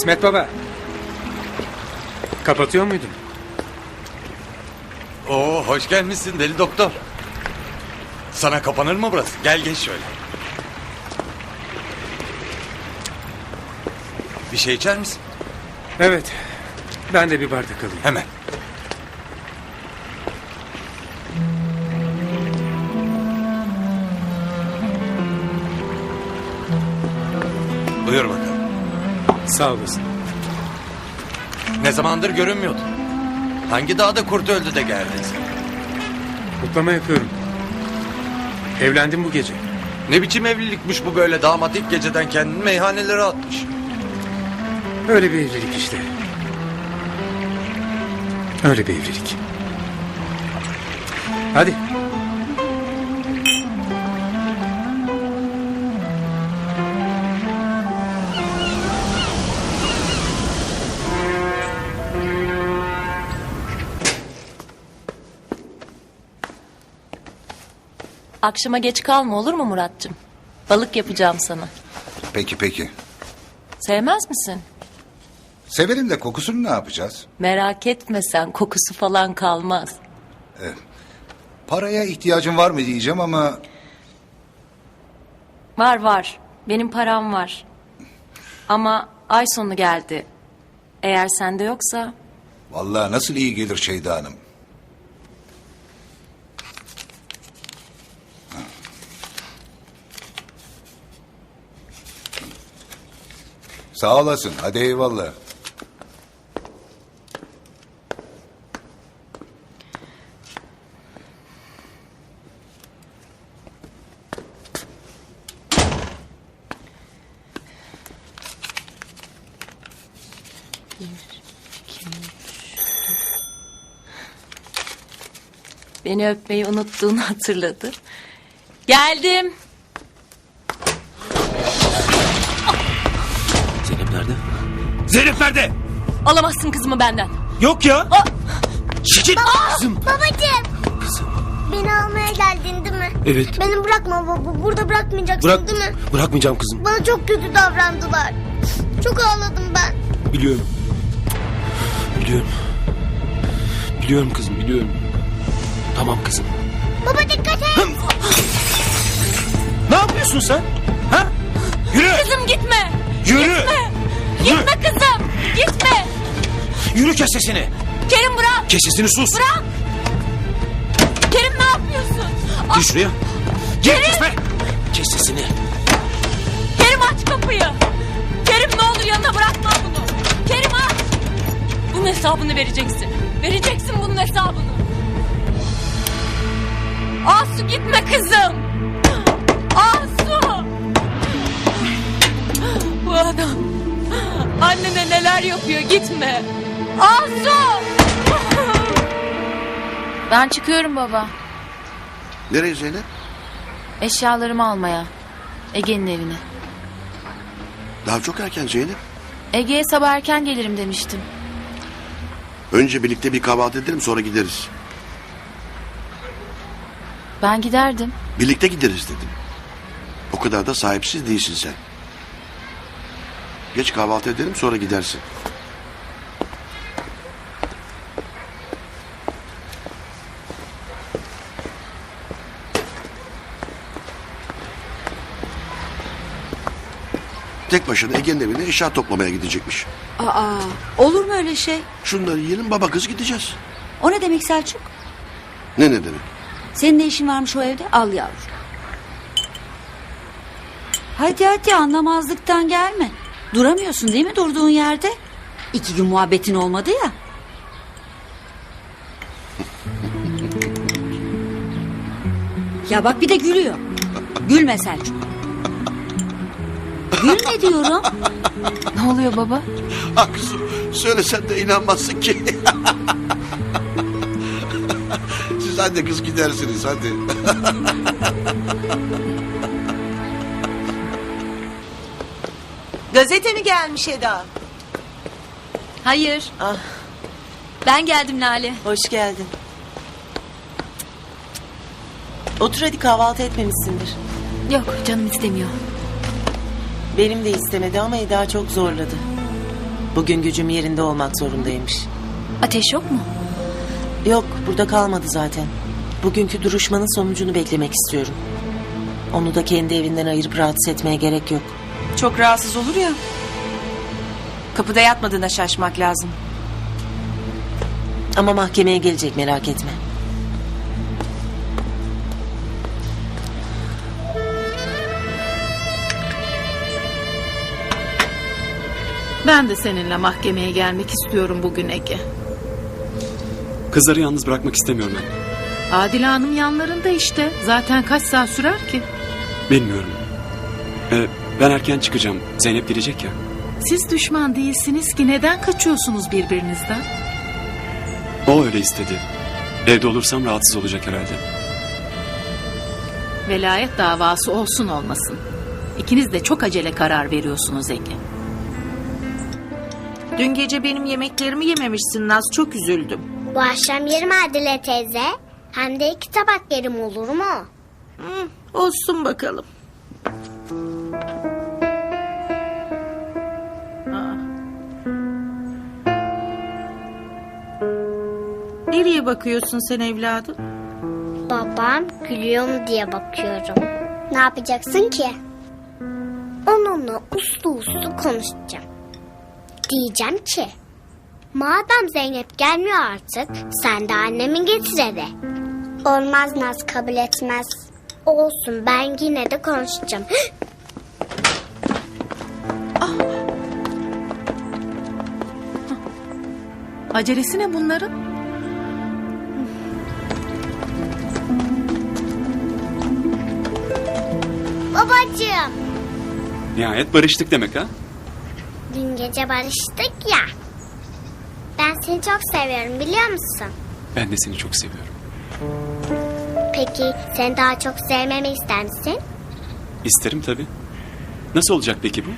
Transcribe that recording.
İsmet Baba. Kapatıyor muydun? Oo hoş gelmişsin deli doktor. Sana kapanır mı burası? Gel geç şöyle. Bir şey içer misin? Evet. Ben de bir bardak alayım. Hemen. Buyur bakalım. Sağ olasın. Ne zamandır görünmüyordun? Hangi dağda kurt öldü de geldin sen? Kutlama yapıyorum. Evlendim bu gece. Ne biçim evlilikmiş bu böyle damat ilk geceden kendini meyhanelere atmış. Öyle bir evlilik işte. Öyle bir evlilik. Hadi. Akşama geç kalma olur mu Muratcığım? Balık yapacağım sana. Peki peki. Sevmez misin? Severim de kokusunu ne yapacağız? Merak etme sen kokusu falan kalmaz. Paraya ihtiyacın var mı diyeceğim ama Var var. Benim param var. Ama ay sonu geldi. Eğer sende yoksa vallahi nasıl iyi gelir Şeyda Hanım. Sağ olasın. Hadi eyvallah. beni öpmeyi unuttuğunu hatırladı. Geldim. Zeynep nerede? Alamazsın kızımı benden. Yok ya. Aa! Şişit. Kızım. Babacığım. Beni almaya geldin değil mi? Evet. Beni bırakma baba. Burada bırakmayacaksın Bırak. değil mi? Bırakmayacağım kızım. Bana çok kötü davrandılar. Çok ağladım ben. Biliyorum. Biliyorum. Biliyorum kızım biliyorum. Tamam kızım. Baba dikkat et. Ne yapıyorsun sen? Ha? Yürü. Kızım gitme. Yürü. Gitme. Gitme kızım. Gitme. Yürü kes sesini. Kerim bırak. Kes sesini sus. Bırak. Kerim ne yapıyorsun? Gir şuraya. Gir kesme. Kes sesini. Kerim aç kapıyı. Kerim ne olur yanına bırakma bunu. Kerim aç. Bunun hesabını vereceksin. Vereceksin bunun hesabını. Asu gitme kızım. Asu. Bu adam annene neler yapıyor gitme. Asu. Ben çıkıyorum baba. Nereye Zeynep? Eşyalarımı almaya. Ege'nin evine. Daha çok erken Zeynep. Ege'ye sabah erken gelirim demiştim. Önce birlikte bir kahvaltı edelim sonra gideriz. Ben giderdim. Birlikte gideriz dedim. O kadar da sahipsiz değilsin sen. Geç kahvaltı edelim sonra gidersin. Tek başına Ege'nin evine eşya toplamaya gidecekmiş. Aa, olur mu öyle şey? Şunları yiyelim baba kız gideceğiz. O ne demek Selçuk? Ne ne demek? Senin ne işin varmış o evde? Al yavrum. Hadi hadi anlamazlıktan gelme. Duramıyorsun değil mi durduğun yerde? İki gün muhabbetin olmadı ya. Ya bak bir de gülüyor. Gülme Selçuk. Gülme diyorum. Ne oluyor baba? Ah kızım söylesen de inanmazsın ki. Siz anne kız gidersiniz hadi. Gazete mi gelmiş Eda? Hayır. Ah, Ben geldim Lale. hoş geldin. Otur hadi kahvaltı etmemişsindir. Yok canım istemiyor. Benim de istemedi ama Eda çok zorladı. Bugün gücüm yerinde olmak zorundaymış. Ateş yok mu? Yok burada kalmadı zaten. Bugünkü duruşmanın sonucunu beklemek istiyorum. Onu da kendi evinden ayırıp rahatsız etmeye gerek yok. Çok rahatsız olur ya. Kapıda yatmadığına şaşmak lazım. Ama mahkemeye gelecek merak etme. Ben de seninle mahkemeye gelmek istiyorum bugün Ege. Kızları yalnız bırakmak istemiyorum ben. Adile Hanım yanlarında işte. Zaten kaç saat sürer ki? Bilmiyorum. Ben erken çıkacağım. Zeynep gelecek ya. Siz düşman değilsiniz ki neden kaçıyorsunuz birbirinizden? O öyle istedi. Evde olursam rahatsız olacak herhalde. Velayet davası olsun olmasın. İkiniz de çok acele karar veriyorsunuz Ege. Dün gece benim yemeklerimi yememişsin Naz. Çok üzüldüm. Bu akşam yerim Adile teyze. Hem de iki tabak yerim olur mu? Olsun bakalım. Nereye bakıyorsun sen evladım? Babam gülüyor mu diye bakıyorum. Ne yapacaksın ki? Onunla uslu uslu konuşacağım. Diyeceğim ki... Madem Zeynep gelmiyor artık, sen de annemi getir eve. Olmaz Naz kabul etmez. Olsun ben yine de konuşacağım. Acelesi ne bunların? Babacığım, Nihayet barıştık demek ha? dün gece barıştık ya. Ben seni çok seviyorum biliyor musun? Ben de seni çok seviyorum. Peki sen daha çok sevmemi ister misin? İsterim tabii. Nasıl olacak peki bu?